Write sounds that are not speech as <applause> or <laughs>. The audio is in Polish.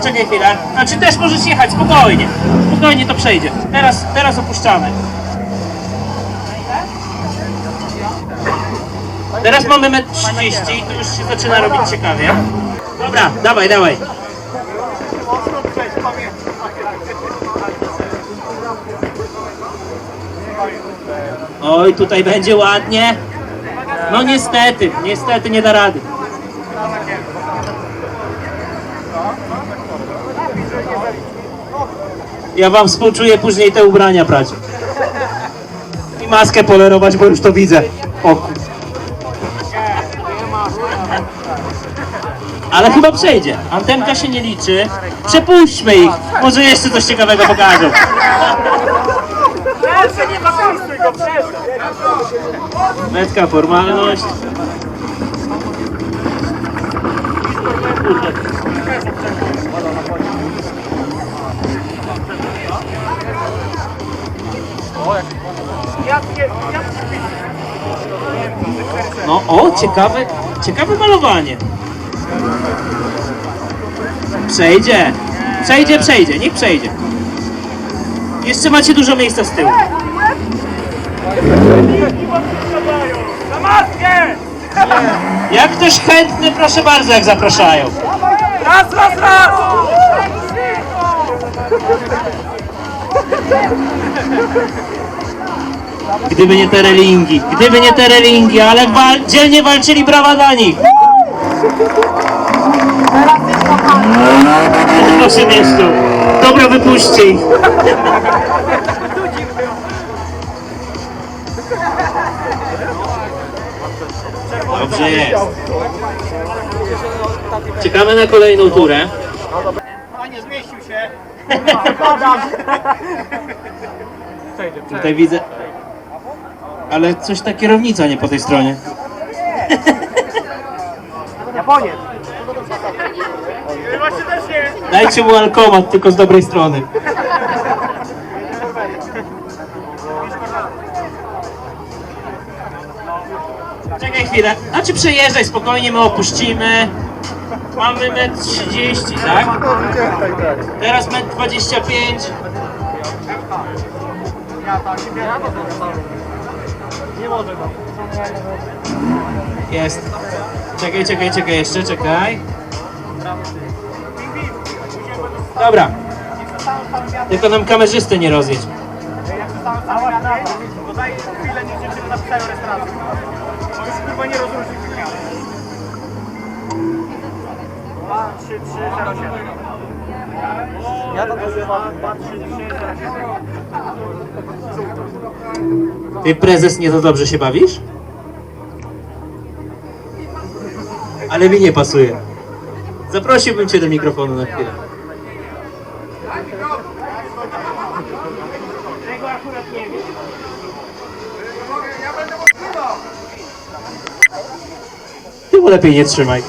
Poczekaj chwilę. Znaczy też możesz jechać, spokojnie. Spokojnie to przejdzie. Teraz, teraz opuszczamy. Teraz mamy metr 30 i tu już się zaczyna robić ciekawie. Dobra, dawaj, dawaj. Oj, tutaj będzie ładnie. No niestety, niestety nie da rady. Ja wam współczuję później te ubrania brać. I maskę polerować, bo już to widzę. O. Ale chyba przejdzie. Antenka się nie liczy. Przepuśćmy ich. Może jeszcze coś ciekawego pokażą. Metka formalność. No, o, ciekawe, ciekawe malowanie. Przejdzie. Przejdzie, przejdzie, niech przejdzie. Jeszcze macie dużo miejsca z tyłu. Na maskę! Jak ktoś chętny, proszę bardzo, jak zapraszają. Raz, raz, raz! <laughs> Gdyby nie te relingi, gdyby nie te relingi, ale wal, dzielnie walczyli brawa dla nich. To się mieszczą. Dobra, wypuśćcie ich. Dobrze jest. Czekamy na kolejną turę. A nie zmieścił się. Tutaj widzę. Ale coś ta kierownica nie po tej stronie. <laughs> Japoniec. Właśnie też nie. Dajcie mu alkomat, tylko z dobrej strony. Czekaj chwilę. Znaczy przejeżdżaj spokojnie, my opuścimy. Mamy metr 30, tak? Teraz metr 25. Nie może go. Jest. Czekaj, czekaj, czekaj, jeszcze czekaj. Dobra. Tylko nam kamerzysty nie rozjedź. Bo daj chwilę, niech dziewczyny napisają restaurację. Bo już kurwa nie rozróżni tych miast. 2, 3, 3, 0, 7. Ja to też 2, 3, 3, 0, 7. Ty prezes nie za dobrze się bawisz? Ale mi nie pasuje. Zaprosiłbym cię do mikrofonu na chwilę. Ty mu lepiej nie trzymaj.